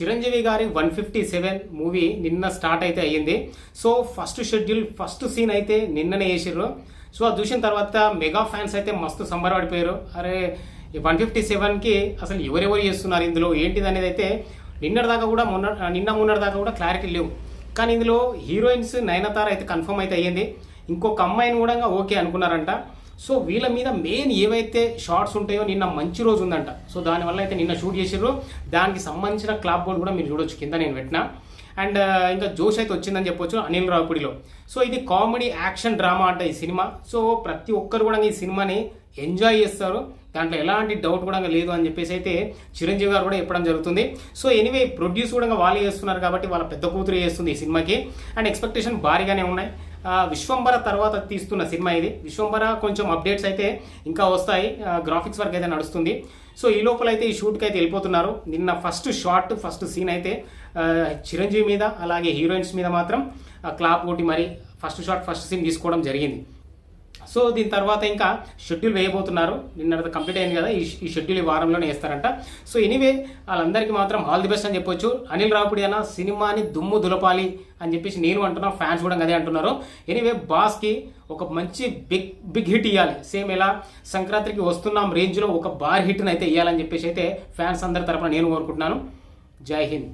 చిరంజీవి గారి one fifty seven movie నిన్న start అయితే అయ్యింది. So first schedule first scene అయితే నిన్ననే వేసారు సో అది చూసిన తర్వాత మెగా ఫ్యాన్స్ అయితే మస్తు సంబరపడిపోయారు. అరే వన్ ఫిఫ్టీ సెవెన్కి అసలు ఎవరెవరు చేస్తున్నారు ఇందులో? ఏంటిది అనేది అయితే నిన్నటిదాకా కూడా మొన్న నిన్న మొన్నటిదాకా కూడా క్లారిటీ లేవు. కానీ ఇందులో హీరోయిన్స్ నయనతార అయితే కన్ఫర్మ్ అయితే అయ్యింది. ఇంకొక అమ్మాయిని కూడా ఓకే అనుకున్నారంట. సో వీళ్ళ మీద మెయిన్ ఏవైతే షార్ట్స్ ఉంటాయో నిన్న మంచి రోజు ఉందంట. సో దానివల్ల అయితే నిన్న షూట్ చేసిర్రు. దానికి సంబంధించిన క్లాప్ బోర్డ్ కూడా మీరు చూడొచ్చు. కింద నేను పెట్టిన. అండ్ ఇంకా జోష్ అయితే వచ్చిందని చెప్పొచ్చు అనిల్ రావుపూడిలో. సో ఇది కామెడీ యాక్షన్ డ్రామా అంట ఈ సినిమా. సో ప్రతి ఒక్కరు కూడా ఈ సినిమాని ఎంజాయ్ చేస్తారు. దాంట్లో ఎలాంటి డౌట్ కూడా లేదు అని చెప్పేసి అయితే చిరంజీవి గారు కూడా చెప్పడం జరుగుతుంది. సో ఎనీవే ప్రొడ్యూస్ కూడా వాళ్ళే చేస్తున్నారు కాబట్టి వాళ్ళ పెద్ద కూతురు చేస్తుంది ఈ సినిమాకి. అండ్ ఎక్స్పెక్టేషన్ భారీగానే ఉన్నాయి. విశ్వంబర తర్వాత తీస్తున్న సినిమా ఇది. విశ్వంబర కొంచెం అప్డేట్స్ అయితే ఇంకా వస్తాయి. గ్రాఫిక్స్ వర్క్ అయితే నడుస్తుంది. సో ఈ లోపల అయితే ఈ షూట్కి అయితే వెళ్ళిపోతున్నారు. నిన్న ఫస్ట్ షార్ట్ ఫస్ట్ సీన్ అయితే చిరంజీవి మీద అలాగే హీరోయిన్స్ మీద మాత్రం క్లాప్ కొట్టి మరి ఫస్ట్ షార్ట్ ఫస్ట్ సీన్ తీసుకోవడం జరిగింది. సో దీని తర్వాత ఇంకా షెడ్యూల్ వేయబోతున్నారు. నిన్న కంప్లీట్ అయింది కదా. ఈ షెడ్యూల్ ఈ వారంలోనే వేస్తారంట. సో ఎనీవే వాళ్ళందరికీ మాత్రం ఆల్ ది బెస్ట్ అని చెప్పొచ్చు. అనిల్ రాపుడి అన్న సినిమాని దుమ్ము దులపాలి అని చెప్పేసి నేను అంటున్నా ఫ్యాన్స్ కూడా అదే అంటున్నారు. ఎనీవే బాస్కి ఒక మంచి బిగ్ బిగ్ హిట్ ఇవ్వాలి సేమ్ ఎలా సంక్రాంతికి వస్తున్నాం రేంజ్లో ఒక బార్ హిట్ని అయితే ఇవ్వాలని చెప్పేసి అయితే ఫ్యాన్స్ అందరి తరపున నేను కోరుకుంటున్నాను. జై హింద్.